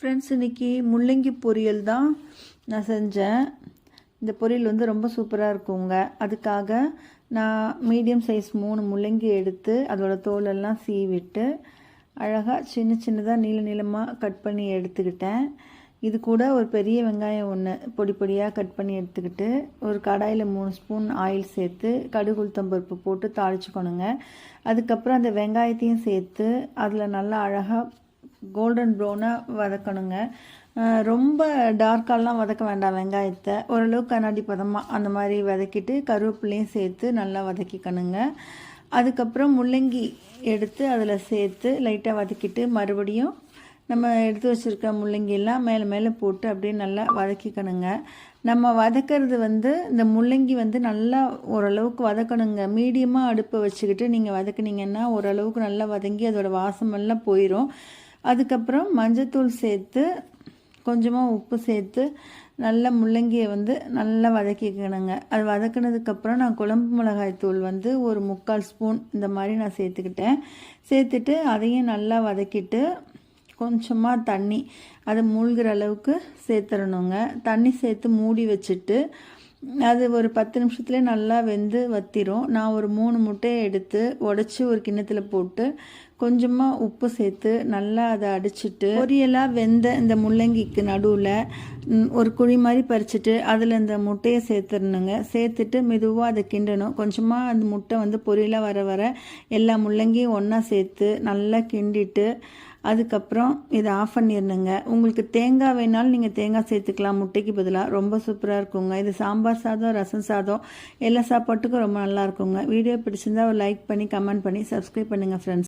Friends இன்றைக்கி முள்ளங்கி பொரியல் தான் நான் செஞ்சேன். இந்த பொரியல் வந்து ரொம்ப சூப்பராக இருக்குங்க. அதுக்காக நான் மீடியம் சைஸ் மூணு முள்ளங்கி எடுத்து அதோடய தோலெல்லாம் சீவிட்டு அழகாக சின்ன சின்னதாக நீள நீளமாக கட் பண்ணி எடுத்துக்கிட்டேன். இது கூட ஒரு பெரிய வெங்காயம் ஒன்று பொடி பொடியாக கட் பண்ணி எடுத்துக்கிட்டு ஒரு கடாயில் மூணு ஸ்பூன் ஆயில் சேர்த்து கடுகு உளுத்தம்பருப்பு போட்டு தாளிச்சுக்கணுங்க. அதுக்கப்புறம் அந்த வெங்காயத்தையும் சேர்த்து அதில் நல்லா அழகாக கோல்டன் ப்ரௌனாக வதக்கணுங்க. ரொம்ப டார்க்காலாம் வதக்க வேண்டாம் வெங்காயத்தை. ஓரளவுக்கு கண்ணாடி பதமாக அந்த மாதிரி வதக்கிட்டு கருவேப்பிலையும் சேர்த்து நல்லா வதக்கிக்கணுங்க. அதுக்கப்புறம் முள்ளங்கி எடுத்து அதில் சேர்த்து லைட்டாக வதக்கிட்டு மறுபடியும் நம்ம எடுத்து வச்சுருக்க முள்ளங்கியெல்லாம் மேலே மேலே போட்டு அப்படியே நல்லா வதக்கிக்கணுங்க. நம்ம வதக்கிறது வந்து இந்த முள்ளங்கி வந்து நல்லா ஓரளவுக்கு வதக்கணுங்க. மீடியமாக அடுப்பை வச்சுக்கிட்டு நீங்கள் வதக்குனீங்கன்னா ஓரளவுக்கு நல்லா வதங்கி அதோட வாசமெல்லாம் போயிடும் அதுக்கப்புறம் மஞ்சத்தூள் சேர்த்து கொஞ்சமாக உப்பு சேர்த்து நல்லா முள்ளங்கியை வந்து நல்லா வதக்கிக்கணுங்க. அது வதக்கினதுக்கப்புறம் நான் குழம்பு மிளகாய் தூள் வந்து ஒரு முக்கால் ஸ்பூன் இந்த மாதிரி நான் சேர்த்துக்கிட்டேன். சேர்த்துட்டு அதையும் நல்லா வதக்கிட்டு கொஞ்சமாக தண்ணி அது மூழ்கிற அளவுக்கு சேர்த்துடணுங்க. தண்ணி சேர்த்து மூடி வச்சுட்டு அது ஒரு பத்து நிமிஷத்துலேயே நல்லா வெந்து வத்திரும். நான் ஒரு மூணு முட்டையை எடுத்து உடச்சி ஒரு கிண்ணத்தில் போட்டு கொஞ்சமாக உப்பு சேர்த்து நல்லா அதை அடிச்சிட்டு பொரியலாக வெந்த இந்த முள்ளங்கிக்கு நடுவில் ஒரு குழி மாதிரி பறிச்சுட்டு அதில் இந்த முட்டையை சேர்த்துடணுங்க. சேர்த்துட்டு மெதுவாக அதை கிண்டணும். கொஞ்சமாக அந்த முட்டை வந்து பொரியலாக வர வர எல்லா முள்ளங்கியும் ஒன்றா சேர்த்து நல்லா கிண்டிட்டு அதுக்கப்புறம் இதை ஆஃப் பண்ணிடணுங்க உங்களுக்கு தேங்காய் வேணாலும் நீங்கள் தேங்காய் சேர்த்துக்கலாம். முட்டைக்கு பதிலாக ரொம்ப சூப்பராக இருக்குங்க. இது சாம்பார் சாதம் ரசம் சாதம் எல்லா சாப்பாட்டுக்கும் ரொம்ப நல்லா இருக்குங்க. வீடியோ பிடிச்சிருந்தா ஒரு லைக் பண்ணி கமெண்ட் பண்ணி சப்ஸ்கிரைப் பண்ணுங்கள் ஃப்ரெண்ட்ஸ்